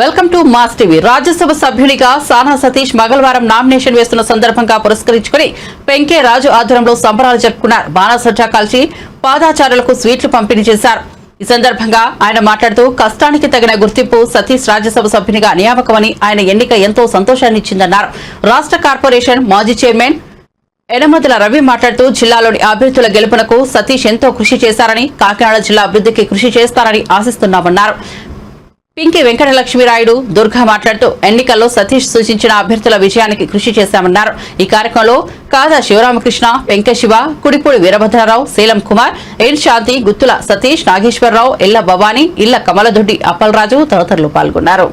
Welcome to mass TV Rajya Sabha సభ్యునిగా సానా సతీష్ మంగళవారం nomination వేస్తున్న సందర్భంగా పురస్కరించుకుని పెంకే రాజు ఆధ్వర్యంలో సంబరాలు జరుపుకున్నారు. బాణసంచా కాల్చి పాదాచారులకు స్వీట్లు పంపిణీ చేశారు. ఈ సందర్భంగా ఆయన మాట్లాడుతూ కష్టానికి తగిన గుర్తింపు సతీష్ రాజ్యసభ సభ్యునిగా నియామకమని ఆయన ఎన్నిక ఎంతో సంతోషాన్నిచ్చిందన్నారు రాష్ట్ర కార్పొరేషన్ మాజీ చైర్మన్ ఎనమతుల రవి మాట్లాడుతూ జిల్లాలోని అభ్యర్థుల గెలుపునకు సతీష్ ఎంతో కృషి చేశారని కాకినాడ జిల్లా అభివృద్ధికి కృషి చేస్తారని ఆశిస్తున్నామన్నారు. పింకి వెంకటలక్ష్మీరాయుడు దుర్గా మాట్లాడుతూ ఎన్నికల్లో సతీష్ సూచించిన అభ్యర్థుల విజయానికి కృషి చేశామన్నారు. ఈ కార్యక్రమంలో కాదా శివరామకృష్ణ వెంకశివ కుడిపూడి వీరభద్రరావు శీలం కుమార్ ఎన్ శాంతి గుత్తుల సతీష్ నాగేశ్వరరావు ఇళ్ళ భవానీ ఇళ్ళ కమలదొడ్డి అప్పలరాజు తదితరులు పాల్గొన్నారు.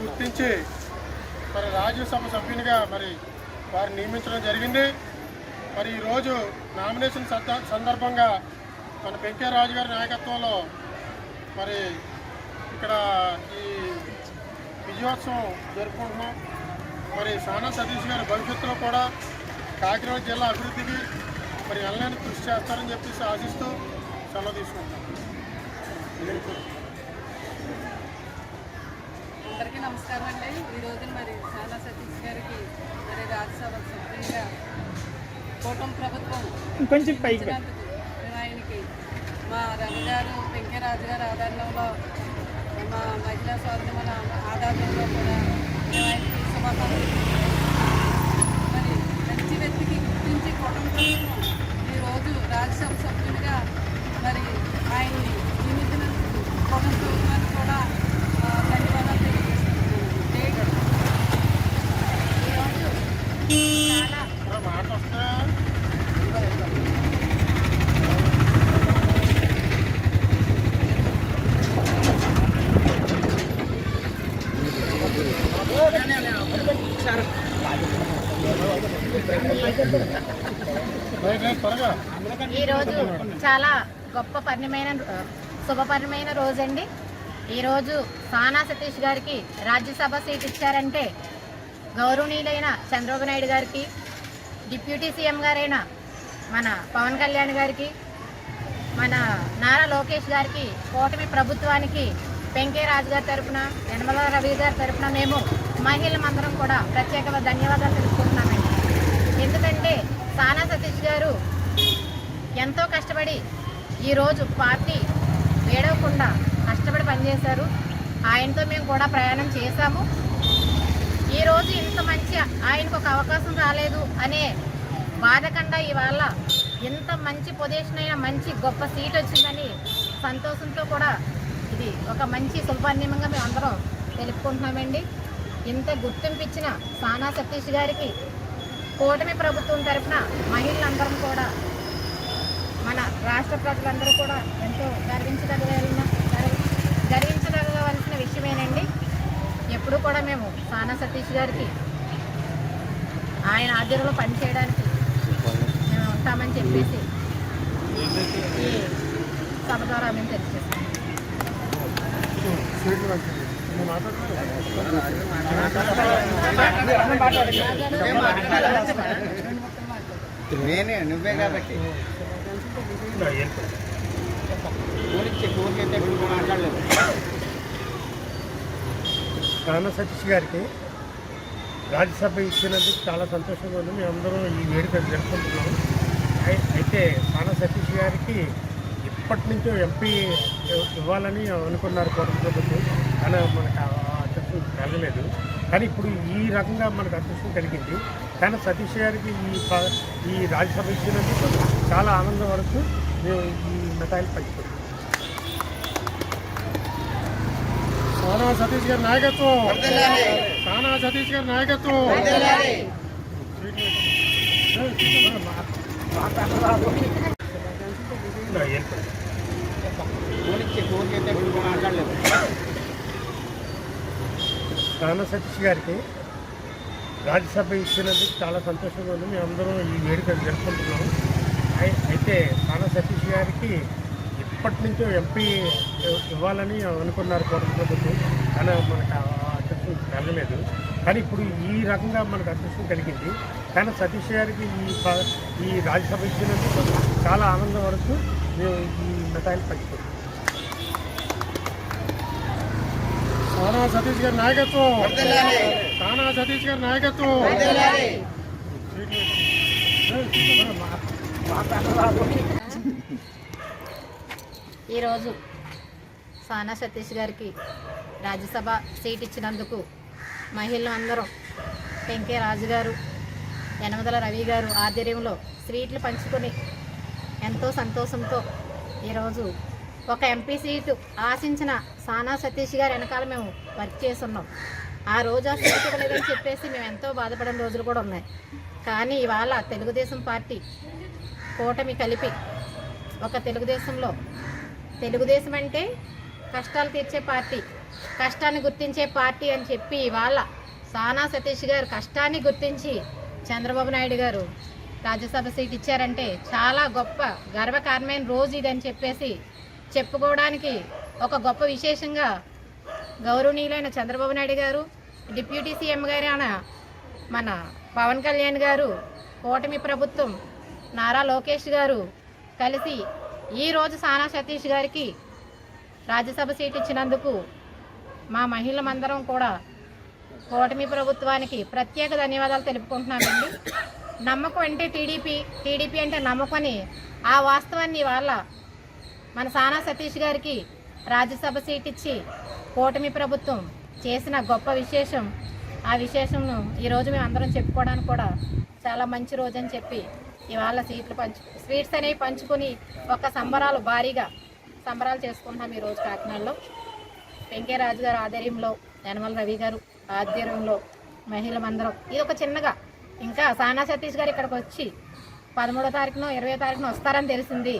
గుర్తించి మరి రాజ్యసభ సభ్యునిగా మరి వారిని నియమించడం జరిగింది. మరి ఈరోజు నామినేషన్ సందర్భంగా మన వెంకయ్య రాజు గారి నాయకత్వంలో మరి ఇక్కడ ఈ విజయోత్సవం జరుపుకుంటున్నాం. మరి సానా సతీష్ గారి భవిష్యత్తులో కూడా కాకినాడ జిల్లా అభివృద్ధికి మరి ఎల్లని కృషి చేస్తారని చెప్పేసి ఆశిస్తూ సెలవు తీసుకుంటాం అందరికీ నమస్కారం అండి. ఈ రోజున మరి సానా సతీష్ గారికి మరి రాజ్యసభ సభ్యులుగా కూటమి ప్రభుత్వం కొంచెం పైకి ఆయనకి మా రవి గారు వెంకయ్యరాజు గారి ఆధారంలో మా మహిళా సోదరుల ఆధారంలో కూడా మేము ఆయనకి శుభాకాంక్షలు మరి మంచి వ్యక్తికి గుర్తించి కూటమి ప్రభుత్వం ఈరోజు రాజ్యసభ సభ్యునిగా మరి ఆయన్ని నియమించినందుకు కూటమి ప్రభుత్వానికి కూడా ఆ, ధన్యవాదాలు తెలియజేస్తున్నాను ఈరోజు చాలా మరి మాట వస్తే రైట్, రైట్, త్వరగా ఈరోజు చాలా గొప్ప పర్ణమైన శుభపరమైన రోజండి. ఈరోజు సానా సతీష్ గారికి రాజ్యసభ సీట్ ఇచ్చారంటే గౌరవనీయులైన చంద్రబాబు నాయుడు గారికి డిప్యూటీ సీఎం గారైన మన పవన్ కళ్యాణ్ గారికి మన నారా లోకేష్ గారికి కూటమి ప్రభుత్వానికి వెంకయ్య రాజు గారి తరపున యనమల రవి గారి తరపున మేము మహిళలందరం కూడా ప్రత్యేక ధన్యవాదాలు తెలుసుకుంటున్నామండి ఎందుకంటే గారు ఎంతో కష్టపడి ఈరోజు పార్టీ వేడవకుండా కష్టపడి పనిచేశారు. ఆయనతో మేము కూడా ప్రయాణం చేశాము. ఈరోజు ఇంత మంచి ఆయనకు ఒక అవకాశం రాలేదు అనే బాధకుండా ఇవాళ ఇంత మంచి పొజిషన్ అయిన మంచి గొప్ప సీట్ వచ్చిందని సంతోషంతో కూడా ఇది ఒక మంచి శుభాన్యమంగా మేము అందరం తెలుపుకుంటున్నామండి. ఇంత గుర్తింపు ఇచ్చిన సానా సతీష్ గారికి కూటమి ప్రభుత్వం తరఫున మహిళలందరం కూడా మన రాష్ట్ర ప్రజలందరూ కూడా ఎంతో గర్వించదగిన గర్వించదగవలసిన విషయమేనండి. ఎప్పుడు కూడా మేము సానా సతీష్ గారికి ఆయన ఆధ్వర్యంలో పనిచేయడానికి మేము ఉంటామని చెప్పేసి ఈ సభ ద్వారా మేము తెలియజేస్తాం నేనే నువ్వే కాబట్టి. మాట్లాడలేదు సతీష్ గారికి రాజ్యసభ ఇచ్చినందుకు చాలా సంతోషంగా ఉంది. మేమందరం ఈ వేడుకలు జరుపుకుంటున్నాం. అయితే కాన సతీష్ గారికి ఇప్పటి నుంచో ఎంపీ ఇవ్వాలని అనుకున్నారు కోటమి ప్రభుత్వం కానీ మనకు అదృష్టం కలగలేదు కానీ ఇప్పుడు ఈ రకంగా మనకు అదృష్టం కలిగింది. కానీ సతీష్ గారికి ఈ ఈ రాజ్యసభ ఇచ్చినందుకు చాలా ఆనందం వరకు మేము ఈ మిఠాయిలు పంచుకుంటాం సానా సతీష్ గారి నాయకత్వం. సానా సతీష్ గారి నాయకత్వం ఊరికి అయితే ఇప్పుడు మాట్లాడలేదు సానా సతీష్ గారికి రాజ్యసభ ఇచ్చినందుకు చాలా సంతోషంగా ఉంది. మేమందరం ఈ వేడుక జరుపుకుంటున్నాం అయితే సానా సతీష్ గారికి ఇప్పటి నుంచో ఎంపీ ఇవ్వాలని అనుకున్నారు కోటమి ప్రభుత్వం. కానీ మనకు ఆ అదృష్టం కలగలేదు. కానీ ఇప్పుడు ఈ రకంగా మనకు అదృష్టం కలిగింది. కానీ సతీష్ గారికి ఈ ప- ఈ రాజ్యసభ ఇచ్చినందుకు చాలా ఆనందం పడుతూ మేము ఈ మిఠాయిలు పంచుకుంటాం సానా సతీష్ గారి నాయకత్వం. సానా సతీష్ గారి నాయకత్వం. ఈరోజు సానా సతీష్ గారికి రాజ్యసభ సీట్ ఇచ్చినందుకు మహిళలు అందరం వెంకే రాజు గారు యనమదల రవి గారు ఆధ్వర్యంలో స్వీట్లు పంచుకొని ఎంతో సంతోషంతో ఈరోజు ఒక ఎంపీ సీటు ఆశించిన సానా సతీష్ గారు వెనకాల మేము వర్క్ చేస్తున్నాం. ఆ రోజు ఆ సీట్ చెప్పేసి మేము ఎంతో బాధపడిన రోజులు కూడా ఉన్నాయి. కానీ ఇవాళ తెలుగుదేశం పార్టీ కూటమి కలిపి ఒక తెలుగుదేశంలో తెలుగుదేశం అంటే కష్టాలు తీర్చే పార్టీ కష్టాన్ని గుర్తించే పార్టీ అని చెప్పి ఇవాళ సానా సతీష్ గారు కష్టాన్ని గుర్తించి చంద్రబాబు నాయుడు గారు రాజ్యసభ సీట్ ఇచ్చారంటే చాలా గొప్ప గర్వకారణమైన రోజు ఇది అని చెప్పేసి చెప్పుకోవడానికి ఒక గొప్ప విశేషంగా గౌరవనీయులైన చంద్రబాబు నాయుడు గారు డిప్యూటీ సీఎం గారైన మన పవన్ కళ్యాణ్ గారు కూటమి ప్రభుత్వం నారా లోకేష్ గారు కలిసి ఈరోజు సానా సతీష్ గారికి రాజ్యసభ సీట్ ఇచ్చినందుకు మా మహిళలందరం కూడా కూటమి ప్రభుత్వానికి ప్రత్యేక ధన్యవాదాలు తెలుపుకుంటున్నామండి. నమ్మకం అంటే టీడీపీ టీడీపీ అంటే నమ్మకం ఆ వాస్తవాన్ని వాళ్ళ మన సానా సతీష్ గారికి రాజ్యసభ సీట్ ఇచ్చి కూటమి ప్రభుత్వం చేసిన గొప్ప విశేషం. ఆ విశేషంను ఈరోజు మేము అందరం చెప్పుకోవడానికి కూడా చాలా మంచి రోజు అని చెప్పి ఇవాళ సీట్లు పంచు స్వీట్స్ అనేవి పంచుకొని ఒక సంబరాలు భారీగా సంబరాలు చేసుకుంటున్నాం ఈరోజు కాకినాడలో. వెంకయ్యరాజు గారు ఆధ్వర్యంలో యనమల రవి గారు ఆధ్వర్యంలో మహిళలందరం ఇది ఒక చిన్నగా ఇంకా సానా సతీష్ గారు ఇక్కడికి వచ్చి పదమూడో తారీఖున ఇరవై తారీఖునో వస్తారని తెలిసింది.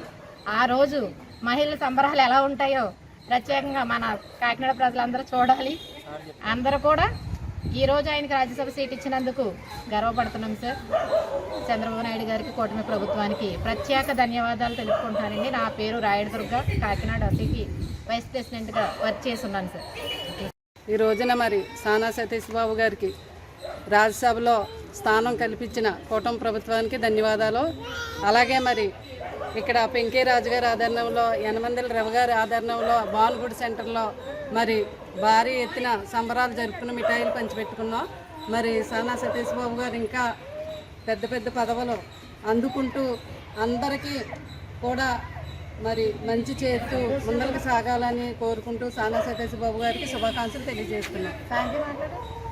ఆ రోజు మహిళల సంబరాలు ఎలా ఉంటాయో ప్రత్యేకంగా మన కాకినాడ ప్రజలందరూ చూడాలి. అందరూ కూడా ఈ రోజు ఆయనకి రాజ్యసభ సీట్ ఇచ్చినందుకు గర్వపడుతున్నాం సార్. చంద్రబాబు నాయుడు గారికి కూటమి ప్రభుత్వానికి ప్రత్యేక ధన్యవాదాలు తెలుపుకుంటానండి. నా పేరు రాయుడుదుర్గ కాకినాడ సిటీ వైస్ ప్రెసిడెంట్గా వర్క్ చేస్తున్నాను సార్. ఈ రోజున మరి సానా సతీష్ బాబు గారికి రాజ్యసభలో స్థానం కల్పించిన కూటమి ప్రభుత్వానికి ధన్యవాదాలు. అలాగే మరి ఇక్కడ పెంకే రాజు గారి ఆదరణలో యనమందల రవి గారి ఆదరణలో బాలుగుడి సెంటర్లో మరి భారీ ఎత్తున సంబరాలు జరుపుకుని మిఠాయిలు పంచిపెట్టుకున్నాం. మరి సానా సతీష్ బాబు గారు ఇంకా పెద్ద పెద్ద పదవులు అందుకుంటూ అందరికీ కూడా మరి మంచి చేస్తూ ముందరకు సాగాలని కోరుకుంటూ సానా సతీష్ బాబు గారికి శుభాకాంక్షలు తెలియజేస్తున్నాం. Thank you